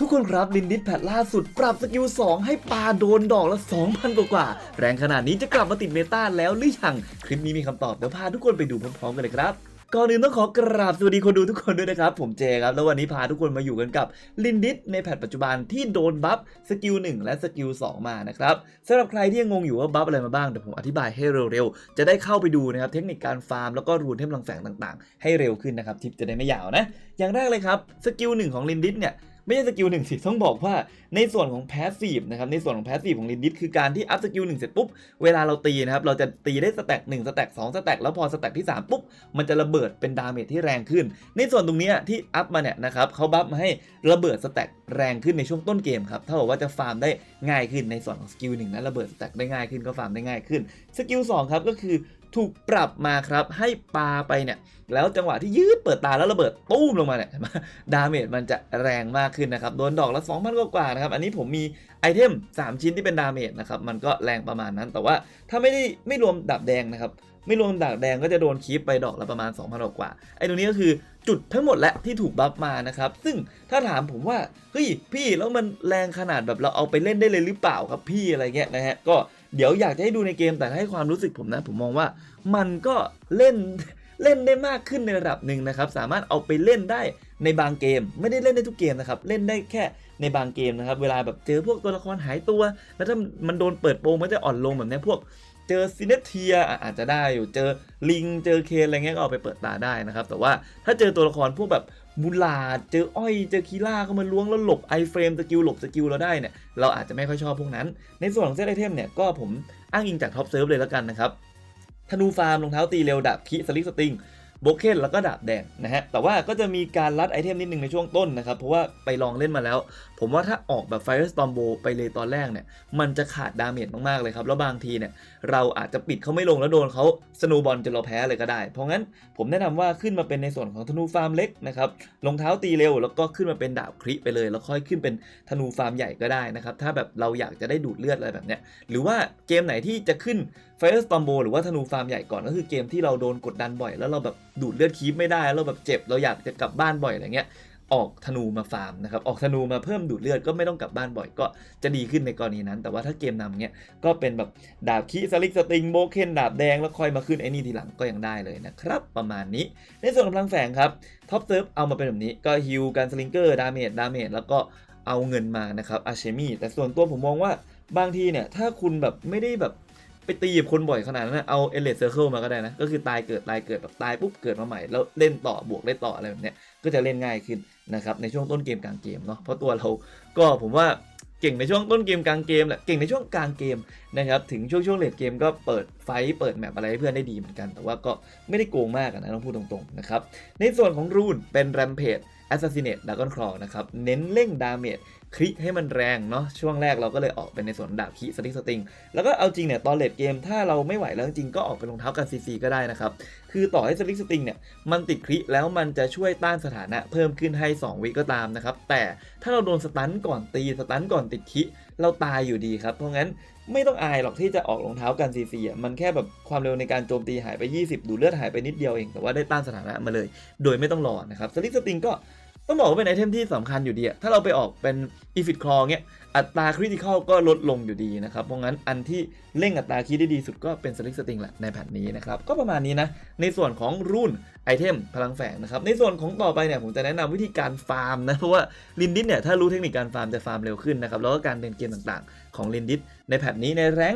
ทุกคนครับลินดิสแพทล่าสุด ปรับสกิล 2 ให้ปลาโดนดอกละ 2,000 กว่ากว่า แรงขนาดนี้จะกลับมาติดเมตาแล้วหรือยัง คลิปนี้มีคำตอบ เดี๋ยวพาทุกคนไปดูพร้อมๆกันเลยครับก่อนอื่นต้องขอกราบสวัสดีคนดูทุกคนด้วยนะครับ ผมเจครับ แล้ววันนี้พาทุกคนมาอยู่กันกับลินดิสในแพทปัจจุบันที่โดนบัฟสกิล 1 และสกิล 2 มานะครับสำหรับใครที่ยังงงอยู่ว่าบัฟอะไรมาบ้าง เดี๋ยวผมอธิบายให้เร็วๆ จะได้เข้าไปดูนะครับ เทคนิคการฟาร์มแล้วก็รูนเทพลังแฝงต่างๆ ให้เร็วขึ้นนะครับทิปจะได้ไม่ยาวนะ อย่างแรกเลยครับสกิลหนึ่งของลินดิสเนี่ย ไม่ใช่สกิลหนึ่งสิต้องบอกว่าในส่วนของแพสซีฟนะครับในส่วนของแพสซีฟของลินดิสคือการที่อัพสกิลหนึ่งเสร็จปุ๊บเวลาเราตีนะครับเราจะตีได้สแต็กหนึ่งสแต็กสองสแต็กแล้วพอสแต็กที่ 3 ปุ๊บ มันจะระเบิดเป็นดาเมจที่แรงขึ้น ในส่วนตรงนี้ที่อัพมาเนี่ยนะครับเขาบัฟมาให้ระเบิดสแต็กแรงขึ้นในช่วงต้นเกมครับถ้าบอกว่าจะฟาร์มได้ง่ายขึ้นในส่วนของสกิลหนึ่งนะระเบิดสแต็กได้ง่ายขึ้นก็ฟาร์มได้ง่ายขึ้นสกิลสองครับก็คือ ถูกปรับมาครับให้ปาไปเนี่ยแล้วจังหวะที่ยืดเปิดตาแล้วระเบิดตู้มลงมาเนี่ยดาเมจมันจะแรงมากขึ้นนะครับโดนดอกละ2,000กว่านะครับอันนี้ผมมีไอเทม 3 ชิ้นที่เป็นดาเมจนะครับมันก็แรงประมาณนั้น แต่ว่าถ้าไม่ได้ไม่รวมดาบแดงนะครับไม่รวมดาบแดงก็จะโดนคีปไปดอกละประมาณ 2,000กว่าไอ้ตรงนี้ก็คือจุดทั้งหมดและที่ถูกบัฟมานะครับซึ่งถ้าถามผมว่าเฮ้ยพี่แล้วมันแรงขนาดแบบเราเอาไปเล่นได้เลยหรือเปล่าครับพี่อะไรเงี้ยนะฮะก็ เดี๋ยวอยากจะให้ดูในเกมแต่ให้ความรู้สึกผมนะ ผมมองว่ามันก็เล่นเล่นได้มากขึ้นในระดับหนึ่งนะครับ สามารถเอาไปเล่นได้ในบางเกม ไม่ได้เล่นได้ทุกเกมนะครับ เล่นได้แค่ในบางเกมนะครับ เวลาแบบเจอพวกตัวละครหายตัว แล้วถ้ามันโดนเปิดโปงมันจะอ่อนลงแบบนี้พวกเจอซินเนเทียอาจจะได้อยู่เจอลิงเจอเคนอะไรเงี้ยก็เอาไปเปิดตาได้นะครับ แต่ว่าถ้าเจอตัวละครพวกแบบ บูลาดเจออ้อยเจอคีล่าเข้ามาล้วงแล้วหลบไอเฟรมสกิลหลบสกิลเราได้เนี่ยเราอาจจะไม่ค่อยชอบพวกนั้น ในส่วนของเซตไอเทมเนี่ยก็ผมอ้างอิงจากท็อปเซิร์ฟเลยแล้วกันนะครับธนูฟาร์มรองเท้าตีเร็วดาบคิสลิกสติง โบเคนแล้วก็ดาบแดงนะฮะแต่ว่าก็จะมีการลัดไอเทมนิดนึงในช่วงต้นนะครับ เพราะว่าไปลองเล่นมาแล้ว ผมว่าถ้าออกแบบ Firestorm Bow ไปเลยตอนแรกเนี่ย มันจะขาดดาเมจมากๆเลยครับ แล้วบางทีเนี่ย เราอาจจะปิดเขาไม่ลงแล้วโดนเขาสโนบอลจนเราแพ้เลยก็ได้ เพราะงั้นผมแนะนำว่าขึ้นมาเป็นในส่วนของธนูฟาร์มเล็กนะครับรองเท้าตีเร็วแล้วก็ขึ้นมาเป็นดาบคริไปเลย แล้วค่อยขึ้นเป็นธนูฟาร์มใหญ่ก็ได้นะครับถ้าแบบเราอยากจะได้ดูดเลือดอะไรแบบเนี้ยหรือว่าเกมไหนที่จะขึ้น Firestorm Bow หรือว่าธนูฟาร์มใหญ่ก่อนก็คือเกมที่เราโดนกดดันบ่อย แล้วเราแบบดูดเลือดคีปไม่ได้เราแบบเจ็บเราอยากจะกลับบ้านบ่อยอะไรเงี้ยออกธนูมาฟาร์มนะครับออกธนูมาเพิ่มดูดเลือดก็ไม่ต้องกลับบ้านบ่อยก็จะดีขึ้นในกรณีนั้น แต่ว่าถ้าเกมนำเนี้ยก็เป็นแบบดาบคีสลิกสติงโบเคนดาบแดงแล้วค่อยมาขึ้นไอ้นี่ทีหลังก็ยังได้เลยนะครับประมาณนี้ ในส่วนของพลังแฝงครับท็อปเซิร์ฟเอามาเป็นแบบนี้ก็ฮิลการสลิงเกอร์ดาเมจดาเมจแล้วก็เอาเงินมานะครับอาเชมี่แต่ส่วนตัวผมมองว่าบางทีเนี่ยถ้าคุณแบบไม่ได้แบบ ไปตีกับคนบ่อยขนาดนั้นนะเอาเอเลเซอร์เคิลมาก็ได้นะ ก็คือตายเกิดตายเกิดแบบตายปุ๊บเกิดมาใหม่ แล้วเล่นต่อบวกได้ต่ออะไรแบบเนี้ยก็จะเล่นง่ายขึ้นนะครับในช่วงต้นเกมกลางเกมเนาะเพราะตัวเราก็ผมว่าเก่งในช่วงต้นเกมกลางเกมแหละเก่งในช่วงกลางเกมนะครับถึงช่วงช่วงเลดเกมก็เปิดไฟเปิดแมปอะไรให้เพื่อนได้ดีเหมือนกัน แต่ว่าก็ไม่ได้โกงมากนะต้องพูดตรงๆนะครับในส่วนของรูนเป็นแรมเพจ Assassinate Dragon Claw นะครับเน้นเร่งดาเมจ คลิให้มันแรงเนาะช่วงแรกเราก็เลยออกเป็นในส่วนดาบคีสติสติงแล้วก็เอาจริงเนี่ยตอนเลดเกมถ้าเราไม่ไหวแล้วจริงก็ออกเป็นรองเท้ากันซีซีก็ได้นะครับ คือต่อให้สติสติงเนี่ยมันติดคลิแล้วมันจะช่วยต้านสถานะเพิ่มขึ้นให้ 2 วิก็ตามนะครับ แต่ถ้าเราโดนสตันก่อนตีสตันก่อนติดคลิเราตายอยู่ดีครับ เพราะงั้นไม่ต้องอายหรอกที่จะออกรองเท้ากันซีซีอะมันแค่แบบความเร็วในการโจมตีหายไป 20 ดูเลือดหายไปนิดเดียวเอง แต่ว่าได้ต้านสถานะมาเลย โดยไม่ต้องรอนะครับสติสติงก็ ต้องบอกว่าเป็นไอเทมที่สำคัญอยู่ดีถ้าเราไปออกเป็นอีฟิตคลอเงี้ยอัตราคริติคอลก็ลดลงอยู่ดีนะครับ เพราะงั้นอันที่เร่งอัตราคีได้ดีสุดก็เป็นสลิกสติงแหละในแผ่นนี้นะครับ ก็ประมาณนี้นะ ในส่วนของรุ่นไอเทมพลังแฝงนะครับ ในส่วนของต่อไปเนี่ยผมจะแนะนำวิธีการฟาร์มนะ เพราะว่าลินดิสเนี่ยถ้ารู้เทคนิคการฟาร์มจะฟาร์มเร็วขึ้นนะครับ แล้วก็การเดินเกมต่างๆ ของลินดิสในแผ่นนี้ในแรง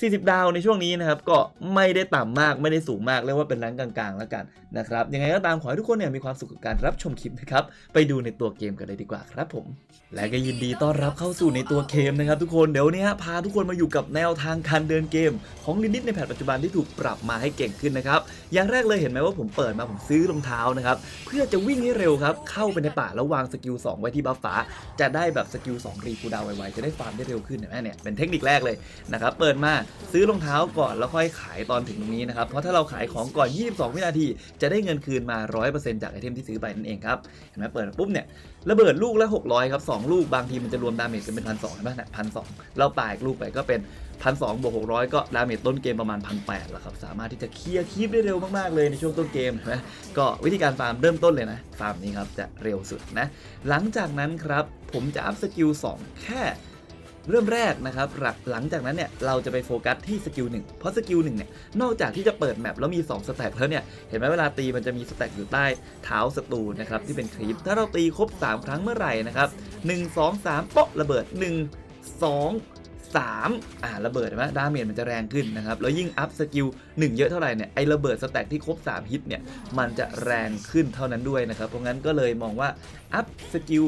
40 ดาวในช่วงนี้นะครับก็ไม่ได้ต่ำมากไม่ได้สูงมากเรียกว่าเป็นแรงกลางๆแล้วกันนะครับยังไงก็ตามขอให้ทุกคนเนี่ยมีความสุขกับการรับชมคลิปนะครับไปดูในตัวเกมกันเลยดีกว่าครับผม และก็ยินดีต้อนรับเข้าสู่ในตัวเกมนะครับทุกคนเดี๋ยวนี้พาทุกคนมาอยู่กับแนวทางการเดินเกม ของลินิตในแพทปัจจุบันที่ถูกปรับมาให้เก่งขึ้นนะครับอย่างแรกเลยเห็นไหมว่าผมเปิดมาผมซื้อรองเท้านะครับเพื่อจะวิ่งให้เร็วครับเข้าไปในป่าแล้ววางสกิล2ไว้ที่บัฟฟ้าจะได้แบบสกิล2รีคูดาวไวๆจะได้ฟาร์มได้เร็วขึ้นเห็นไหมเนี่ยเป็นเทคนิคแรกเลยนะครับเปิดมาซื้อรองเท้าก่อนแล้วค่อยขายตอนถึงตรงนี้นะครับ เพราะถ้าเราขายของก่อน 22 วินาทีจะได้เงินคืนมา 100%จากไอเทมที่ซื้อไปนั่นเองครับ เห็นไหมเปิดปุ๊บเนี่ยระเบิดลูกละ 600 ครับ 2 ลูกบางทีมันจะรวมดาเมจกันเป็นพันสองใช่ไหมเนี่ยพันสองเราปาอีกลูกไปก็เป็นพันสองบวกหกร้อยก็ดาเมจต้นเกมประมาณพันแปดแล้วครับ สามารถที่จะเคลียร์คีปได้เร็วมาก ๆ เลยในช่วงต้นเกมนะก็วิธีการฟาร์มเริ่มต้นเลยนะ ฟาร์มนี้ครับ จะเร็วสุดนะ หลังจากนั้นครับผผมจะอัพสกิล2แค่ เริ่มแรกนะครับหลังหลังจากนั้นเนี่ยเราจะไปโฟกัสที่สกิล1เพราะสกิล1เนี่ยนอกจากที่จะเปิดแมปแล้วมี 2 สแต็กแล้วเนี่ยเห็นไหมเวลาตีมันจะมีสแต็กอยู่ใต้เท้าศัตรูนะครับที่เป็นคลิปถ้าเราตีครบ 3 ครั้งเมื่อไหร่นะครับ1 2 3เปาะระเบิด 1 2 3อ่าระเบิดเห็นไหมดาเมจมันจะแรงขึ้นนะครับ แล้วยิ่งอัพสกิล1เยอะเท่าไหร่เนี่ยไอระเบิดสแต็กที่ครบ 3 ฮิตเนี่ยมันจะแรงขึ้นเท่านั้นด้วยนะครับเพราะงั้นก็เลยมองว่าอัพสกิล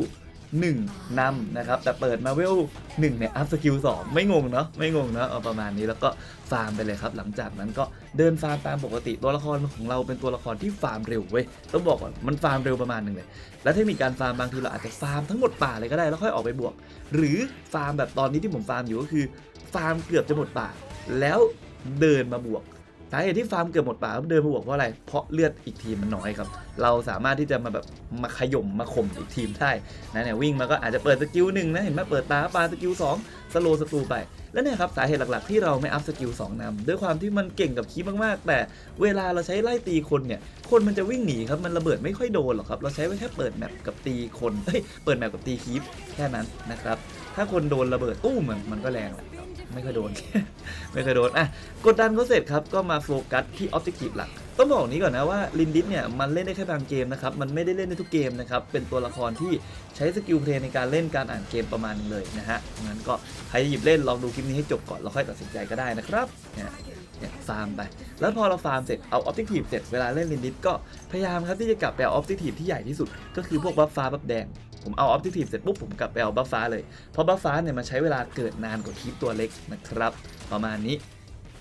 1นำนะครับ แต่เปิดมาเวล1เนี่ยอัพสกิล2ไม่งงเนาะไม่งงเนาะเอาประมาณนี้แล้วก็ฟาร์มไปเลยครับ หลังจากนั้นก็เดินฟาร์มตามปกติตัวละครของเราเป็นตัวละครที่ฟาร์มเร็วเว้ยต้องบอกก่อนมันฟาร์มเร็วประมาณหนึ่งเลยแล้วเทคนิคการฟาร์มบางทีเราอาจจะฟาร์มทั้งหมดป่าเลยก็ได้แล้วค่อยออกไปบวก หรือฟาร์มแบบตอนนี้ที่ผมฟาร์มอยู่ก็คือฟาร์มเกือบจะหมดป่า แล้วเดินมาบวก สาเหตุที่ฟาร์มเกือบหมดป่าเดินมาบวกเพราะอะไร เพราะเลือดอีกทีมมันน้อยครับ เราสามารถที่จะมาแบบมาขย่มมาข่มอีกทีมได้นะเนี่ยวิ่งมาก็อาจจะเปิดสกิลหนึ่งนะเห็นไหมเปิดตาปาสกิลสองสโลสตูไป แล้วเนี่ยครับสาเหตุหลักๆที่เราไม่อัพสกิล2นำด้วยความที่มันเก่งกับคีบมากๆ แต่เวลาเราใช้ไล่ตีคนเนี่ยคนมันจะวิ่งหนีครับมันระเบิดไม่ค่อยโดนหรอกครับเราใช้ไว้แค่เปิดแมปกับตีคนเอ้ยเปิดแมปกับตีคีบแค่นั้นนะครับถ้าคนโดนระเบิดตู้มมันมันก็แรงแหละ ไม่เคยโดน ไม่เคยโดนอะกดดันเขาเสร็จครับก็มาโฟกัสที่ออบเจกตีฟหลัก ต้องบอกนี้ก่อนนะว่าลินดิสเนี่ยมันเล่นได้แค่บางเกมนะครับมันไม่ได้เล่นได้ทุกเกมนะครับเป็นตัวละครที่ใช้สกิลเพลย์ในการเล่นการอ่านเกมประมาณนึงเลยนะฮะงั้นก็ใครจะหยิบเล่นลองดูคลิปนี้ให้จบก่อนแล้วค่อยตัดสินใจก็ได้นะครับเนี่ยเนี่ยฟาร์มไป แล้วพอเราฟาร์มเสร็จเอาออบเจกตีฟเสร็จเวลาเล่นลินดิสก็พยายามครับที่จะกลับไปเอาออบเจกตีฟที่ใหญ่ที่สุด ก็คือพวกบัฟฟ้าบัฟแดง ผมเอาออบเจกตีฟเสร็จปุ๊บผมกลับไปเอาบัฟฟ้าเลย เพราะบัฟฟ้าเนี่ยมันใช้เวลาเกิดนานกว่าคลิปตัวเล็กนะครับ ประมาณนี้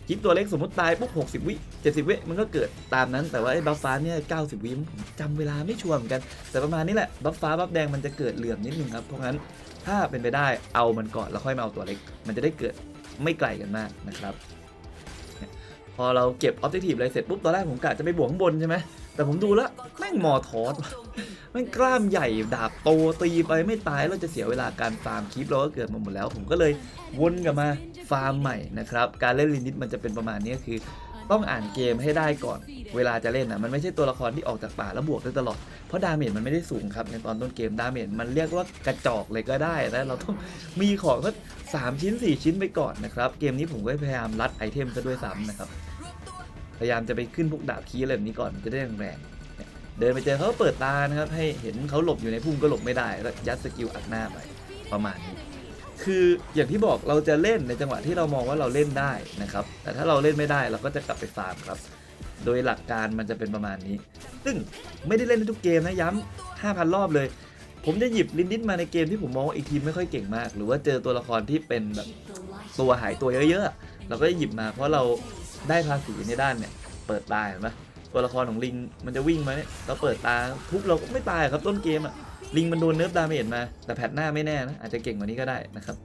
คลิปตัวเล็กสมมติตายปุ๊บ60 วิ 70 วิมันก็เกิดตามนั้น แต่ว่าไอ้บัฟฟ้าเนี่ย90 วิผมจำเวลาไม่ชัวร์เหมือนกัน แต่ประมาณนี้แหละบัฟฟ้าบัฟแดงมันจะเกิดเหลื่อมนิดนึงครับเพราะงั้นถ้าเป็นไปได้เอามันก่อนแล้วค่อยมาเอาตัวเล็ก มันจะได้เกิดไม่ไกลกันมากนะครับ พอเราเก็บออบเจกตีฟอะไรเสร็จปุ๊บตอนแรกผมกะจะไปบวกข้างบนใช่ไหม แต่ผมดูแล้วแม่งมอทอสแม่งกล้ามใหญ่ดาบโตตีไปไม่ตายเราจะเสียเวลาการฟาร์มคลิปเราก็เกิดมาหมดแล้ว ผมก็เลยวนกลับมาฟาร์มใหม่นะครับ การเล่นลินิตมันจะเป็นประมาณนี้คือ ต้องอ่านเกมให้ได้ก่อน เวลาจะเล่นนะมันไม่ใช่ตัวละครที่ออกจากป่าแล้วบวกได้ตลอด เพราะดาเมจมันไม่ได้สูงครับในตอนต้นเกมดาเมจมันเรียกว่ากระจอกเลยก็ได้นะเราต้องมีของสักสามชิ้น 4 ชิ้นไปก่อนนะครับเกมนี้ผมก็พยายามรัดไอเทมซะด้วยซ้ำนะครับ ยายามจะไปขึ้นพวกดาบคีอะไรแบบนี้ก่อนมันจะได้แรงเนี่ยเดินไปเจอเขาเปิดตานะครับ ให้เห็นเขาหลบอยู่ในพุ่มก็หลบไม่ได้แล้วยัดสกิลอัดหน้าไปประมาณนี้คืออย่างที่บอกเราจะเล่นในจังหวะที่เรามองว่าเราเล่นได้นะครับ แต่ถ้าเราเล่นไม่ได้เราก็จะกลับไปฟาร์มครับ โดยหลักการมันจะเป็นประมาณนี้ ซึ่งไม่ได้เล่นในทุกเกมนะย้ำ5,000 รอบเลย ผมจะหยิบลินดิสมาในเกมที่ผมมองว่าอีกทีมไม่ค่อยเก่งมาก หรือว่าเจอตัวละครที่เป็นแบบตัวหายตัวเยอะๆเราก็จะหยิบมาเพราะเรา ได้ภาษีในด้านเนี่ย เปิดตาเห็นไหมตัวละครของลิงมันจะวิ่งมาเนี่ยเราเปิดตาทุบเราก็ไม่ตายครับต้นเกมอะลิงมันโดนเนิร์ฟดาเมจมา แต่แพทหน้าไม่แน่นะอาจจะเก่งกว่านี้ก็ได้นะครับ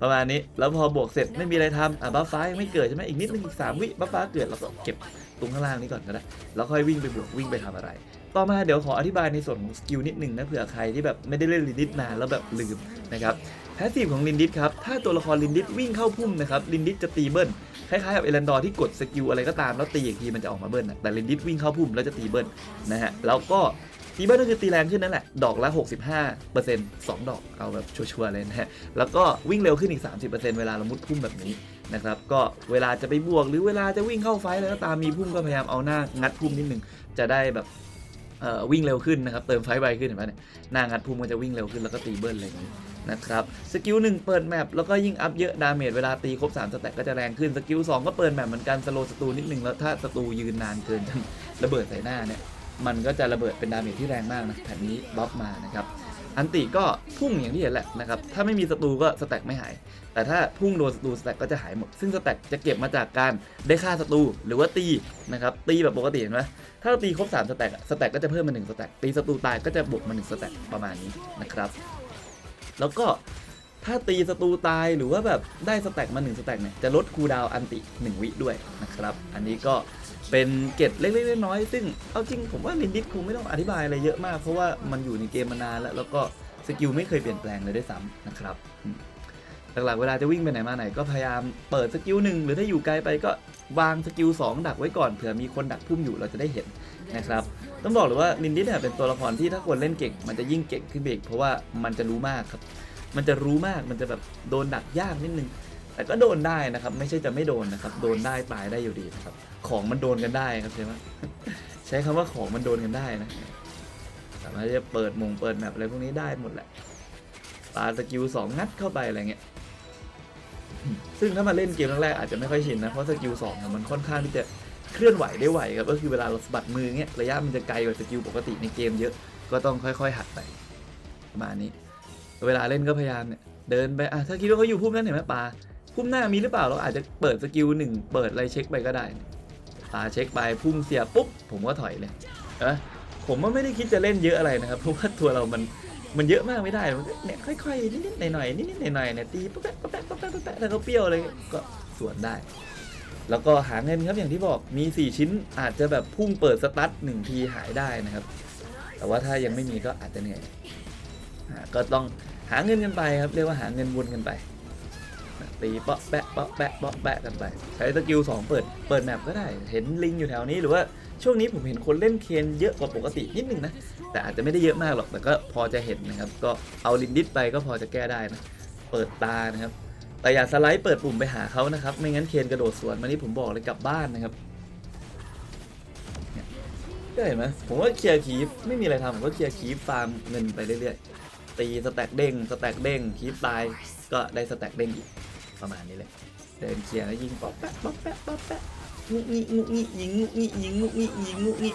ประมาณนี้แล้วพอบวกเสร็จไม่มีอะไรทำอะบัฟฟ้ายังไม่เกิดใช่ไหมอีกนิดนึงอีกสามวิบัฟฟ้าเกิดเราก็เก็บตรงข้างล่างนี้ก่อนก็ได้แล้วค่อยวิ่งไปบวกวิ่งไปทำอะไร ต่อมาเดี๋ยวขออธิบายในส่วนของสกิลนิดหนึ่งนะเผื่อใครที่แบบไม่ได้เล่นลินดิสนานแล้วแบบลืมนะครับแพสซีฟของลินดิสครับถ้าตัวละครลินดิสวิ่งเข้าพุ่มนะครับลินดิสจะตีเบิ้ล คล้ายๆกับเอเลนดอร์ที่กดสกิลอะไรก็ตามแล้วตีอีกทีมันจะออกมาเบิ้ลนแต่ลินดิสวิ่งเข้าพุ่มแล้วจะตีเบิ้ลนะฮะแล้วก็ตีเบิ้ลก็คือตีแรงขึ้นนั่นแหละ ดอกละ 65เปอร์เซ็นต์สองดอกเอาแบบชัวร์ๆเลยนะฮะ แล้วก็วิ่งเร็วขึ้นอีก 30เปอร์เซ็นต์เวลาเรามุดพุ่มแบบนี้นะครับ ก็เวลาจะไปบวกหรือเวลาจะวิ่งเข้าไฟแล้วก็ตามมีพุ่มก็พยายามเอาหน้างัดพุ่มนิดนึง จะได้แบบวิ่งเร็วขึ้นนะครับ เติมไฟไวขึ้นเห็นไหมเนี่ยหน้างัดพุ่มก็จะวิ่งเร็วขึ้นแล้วก็ตีเบิ้ลอะไรอย่างนี้ นะครับสกิลหนึ่งเปิดแมปแล้วก็ยิ่งอัพเยอะดาเมจเวลาตีครบ3สแต็กก็จะแรงขึ้นสกิล2ก็เปิดแมปเหมือนกันสโลสตูนิดนึงแล้วถ้าสตูยืนนานเกินจนระเบิดใส่หน้าเนี่ยมันก็จะระเบิดเป็นดาเมจที่แรงมากนะแผ่นนี้บัฟมานะครับอันติก็พุ่งอย่างที่เห็นแหละนะครับ ถ้าไม่มีศัตรูก็สแต็กไม่หาย แต่ถ้าพุ่งโดนศัตรูสแต็กก็จะหายหมด ซึ่งสแต็กจะเก็บมาจากการได้ฆ่าศัตรูหรือว่าตีนะครับ ตีแบบปกติเห็นไหมถ้าเราตีครบ3สแต็กสแต็กก็จะเพิ่มมา1สแต็กตีศัตรูตายก็จะบวกมา1สแต็กประมาณนี้นะครับ แล้วก็ถ้าตีศัตรูตายหรือว่าแบบได้สแต็กมา1สแต็กเนี่ยจะลดคูดาวอันติ 1 วิด้วยนะครับ อันนี้ก็เป็นเกร็ดเล็กๆน้อยๆซึ่งเอาจริงผมว่าลินดิสคงไม่ต้องอธิบายอะไรเยอะมาก เพราะว่ามันอยู่ในเกมมานานแล้ว แล้วก็สกิลไม่เคยเปลี่ยนแปลงเลยด้วยซ้ำนะครับหลักๆเวลาจะวิ่งไปไหนมาไหนก็พยายามเปิดสกิลหนึ่งหรือถ้าอยู่ไกลไปก็วางสกิล2ดักไว้ก่อนเผื่อมีคนดักพุ่มอยู่เราจะได้เห็นนะครับ ต้องบอกเลยว่าลินดิสเนี่ยเป็นตัวละครที่ถ้าคนเล่นเก่ง มันจะยิ่งเก่งขึ้นไปอีกเพราะว่ามันจะรู้มากครับ มันจะรู้มากมันจะแบบโดนดักยากนิดนึง แต่ก็โดนได้นะครับ ไม่ใช่จะไม่โดนนะครับ โดนได้ตายได้อยู่ดีนะครับ ของมันโดนกันได้ครับใช่ไหมใช้คำว่าของมันโดนกันได้นะสามารถจะเปิดมงเปิดแมปอะไรพวกนี้ได้หมดแหละปาสกิลสองงัดเข้าไปอะไรเงี้ยซึ่งถ้ามาเล่นเกมแรกๆอาจจะไม่ค่อยชินนะเพราะสกิลสองมันค่อนข้างที่จะ เคลื่อนไหวได้ไหวครับก็คือเวลาเราสะบัดมือเงี้ยระยะมันจะไกลกว่าสกิลปกติในเกมเยอะก็ต้องค่อยๆหัดไปประมาณนี้ เวลาเล่นก็พยายามเนี่ยเดินไปอะถ้าคิดว่าเขาอยู่พุ่มนั้นเห็นไหมปลาพุ่มหน้ามีหรือเปล่าเราอาจจะเปิดสกิลหนึ่งเปิดอะไรเช็คไปก็ได้ปลาเช็คไปพุ่มเสียปุ๊บผมก็ถอยเลยเออผมว่าไม่ได้คิดจะเล่นเยอะอะไรนะครับเพราะว่าตัวเรามันมันเยอะมากไม่ได้มันเนี่ยค่อยๆนิดๆหน่อยๆนิดๆหน่อยๆเนี่ยตีปุ๊บแป๊ะปุ๊บแป๊ะปุ๊บแป๊ะปุ๊บแป๊ะถ้าเขาเปรี้ยวเลยก็สวนได้ แล้วก็หาเงินครับอย่างที่บอกมี 4 ชิ้นอาจจะแบบพุ่งเปิดสตาร์ทหนึ่งทีหายได้นะครับ แต่ว่าถ้ายังไม่มีก็อาจจะเหนื่อยก็ต้องหาเงินกันไปครับ เรียกว่าหาเงินวนกันไปตีเปาะแปะเปาะแปะเปาะแปะกันไป ใช้สกิลสองเปิดเปิดแมปก็ได้ เห็นลิงอยู่แถวนี้หรือว่าช่วงนี้ผมเห็นคนเล่นเคนเยอะกว่าปกตินิดนึงนะ แต่อาจจะไม่ได้เยอะมากหรอกแต่ก็พอจะเห็นนะครับ ก็เอาลินดิสไปก็พอจะแก้ได้นะ เปิดตานะครับ แต่อย่าสไลด์เปิดปุ่มไปหาเขานะครับ ไม่งั้นเคนกระโดดสวนมานี่ผมบอกเลยกลับบ้านนะครับเนี่ยก็เห็นไหมผมว่าเคลียร์คีฟไม่มีอะไรทำผมก็เคลียร์คีฟฟาร์มเงินไปเรื่อยๆ ตีสแต็กเด้งสแต็กเด้งคีฟตายก็ได้สแต็กเด้งอีกประมาณนี้เลย เดินเคลียร์แล้วยิงป๊อปแป๊ะป๊อปแป๊ะป๊อปแป๊ะงุกงิงุกงิยิงงุกงิยิงงุกงิยิงงุกงิ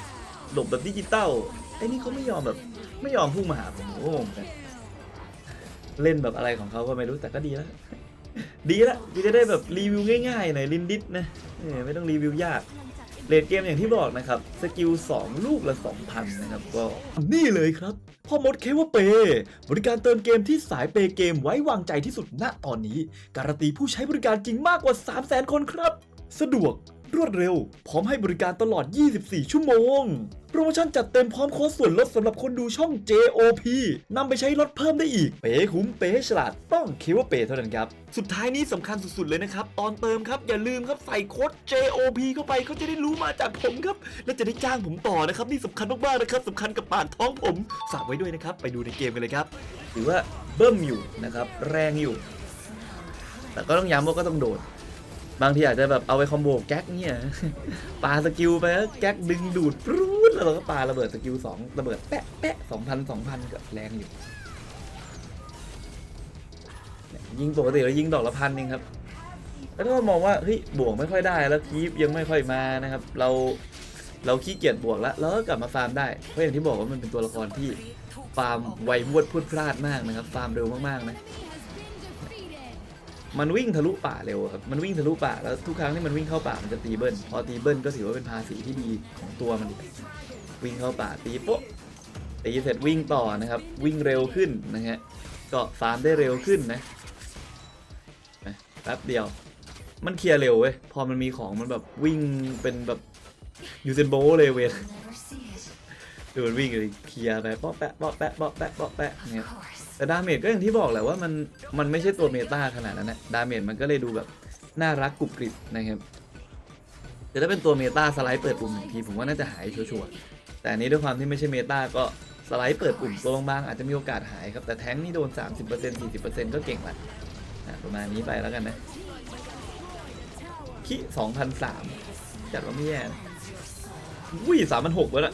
หลบแบบดิจิตอลไอ้นี่เขาไม่ยอมแบบไม่ยอมพุ่งมาหาผมผมก็งงกันเล่นแบบอะไรของเขาก็ไม่รู้แต่ก็ดีแล้ว ดีละจะได้แบบรีวิวง่ายๆหน่อยลินดิสนะไม่ต้องรีวิวยากเลดเกมอย่างที่บอกนะครับ สกิล 2 ลูกละ 2,000 นะครับก็นี่เลยครับพ่อมดเคว่าเปย์บริการเติมเกมที่สายเปย์เกมไว้วางใจที่สุดณตอนนี้ การันตีผู้ใช้บริการจริงมากกว่า 300,000 คนครับ สะดวก รวดเร็ว พร้อมให้บริการตลอด 24 ชั่วโมง โปรโมชั่นจัดเต็มพร้อมโค้ดส่วนลดสำหรับคนดูช่อง JOP นำไปใช้ลดเพิ่มได้อีก เป๋คุ้มเป๋ฉลาดต้องคิดว่าเป๋เท่านั้นครับ สุดท้ายนี้สำคัญสุดๆเลยนะครับ ตอนเติมครับอย่าลืมครับใส่โค้ด JOP เข้าไปเขาจะได้รู้มาจากผมครับ และจะได้จ้างผมต่อนะครับนี่สำคัญมากๆนะครับสำคัญกับปากท้องผมฝากไว้ด้วยนะครับไปดูในเกมกันเลยครับถือว่าเบิ้มอยู่นะครับแรงอยู่ แต่ก็ต้องย้ำว่าก็ต้องโดด บางทีอาจจะแบบเอาไปคอมโบแก๊กเนี่ยปาสกิลไปแล้วแก๊กดึงดูดปรู๊ดแล้วเราก็ปาระเบิดสกิลสองระเบิดแปะแปะสองพันสองพันก็แรงอยู่ยิงปกติเรายิงดอกละพันเองครับ แล้วถ้ามองว่าเฮ้ยบวกไม่ค่อยได้แล้วคีฟยังไม่ค่อยมานะครับ เราเราขี้เกียจบวกแล้วเราก็กลับมาฟาร์มได้เพราะอย่างที่บอกว่ามันเป็นตัวละครที่ฟาร์มไวมวดพรวดพลาดมากนะครับฟาร์มเร็วมากๆนะ มันวิ่งทะลุป่าเร็วครับ มันวิ่งทะลุป่าแล้วทุกครั้งที่มันวิ่งเข้าป่ามันจะตีเบิ้ล พอตีเบิ้ลก็ถือว่าเป็นภาษีที่ดีของตัวมันอีกวิ่งเข้าป่าตีโป๊ะตีเสร็จวิ่งต่อนะครับ วิ่งเร็วขึ้นนะฮะ ก็ฟาร์มได้เร็วขึ้นนะนะแป๊บเดียว มันเคลียร์เร็วเว้ย พอมันมีของมันแบบวิ่งเป็นแบบยูเซนโบว์เลยเว้ยดูมันวิ่งเลยเคลียร์ไปป๊อปแปะป๊อปแปะป๊อปแปะป๊อปแปะเนี่ย แต่ดาเมจก็อย่างที่บอกแหละว่ามันมันไม่ใช่ตัวเมตาขนาดนั้นนะดาเมจมันก็เลยดูแบบน่ารักกรุบกริบนะครับแต่ถ้าเป็นตัวเมตาสไลด์เปิดปุ่มหนึ่งทีผมว่าน่าจะหายชัวร์แต่อันนี้ด้วยความที่ไม่ใช่เมตาก็สไลด์เปิดปุ่มตัวบางอาจจะมีโอกาสหายครับแต่แท้งนี่โดน 30% 40%ก็เก่งละประมาณนี้ไปแล้วกันนะคิ2,003จัดว่าไม่แย่นะอุ้ย3,006แล้วล่ะ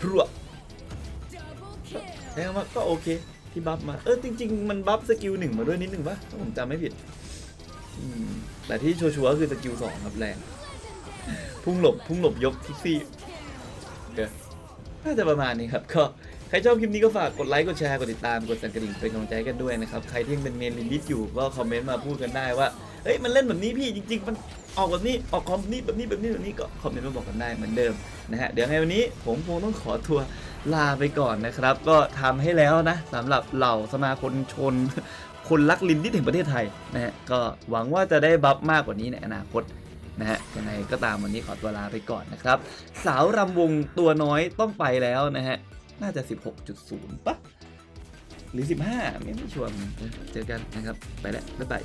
พรวดแสดงว่าก็โอเค ที่บัฟมา เออจริง ๆ มันบัฟสกิลหนึ่งมาด้วยนิดหนึ่งปะถ้าผมจำไม่ผิดอืมแต่ที่ชัวร์ๆคือสกิลสองครับแรง พุ่งหลบ พุ่งหลบยกทุกซี่เดี๋ยวน่าจะประมาณนี้ครับ ก็ใครชอบคลิปนี้ก็ฝากกดไลค์ กดแชร์ กดติดตาม กดสั่นกระดิ่งเป็นกำลังใจให้กันด้วยนะครับ ใครที่ยังเป็นเมนลินดิสอยู่ก็คอมเมนต์มาพูดกันได้ว่าเฮ้ยมันเล่นแบบนี้พี่จริง ๆ มันออกแบบนี้ออกคอมนี้แบบนี้แบบนี้แบบนี้ก็คอมเมนต์มาบอกกันได้เหมือนเดิมนะฮะ เดี๋ยวไงวันนี้ผมคงต้องขอทัวร์ ลาไปก่อนนะครับ ก็ทำให้แล้วนะสำหรับเหล่าสมาคมชน คนรักลินที่ถึงประเทศไทยนะฮะก็หวังว่าจะได้บัฟมากกว่านี้ในอนาคตนะฮะยังไงก็ตามวันนี้ขอตัวลาไปก่อนนะครับ สาวรำวงตัวน้อยต้องไปแล้วนะฮะน่าจะ 16.0ปะหรือ 15 ไม่ไม่ชัวร์เหมือนกันเจอกันนะครับ ไปแล้ว บ๊ายบาย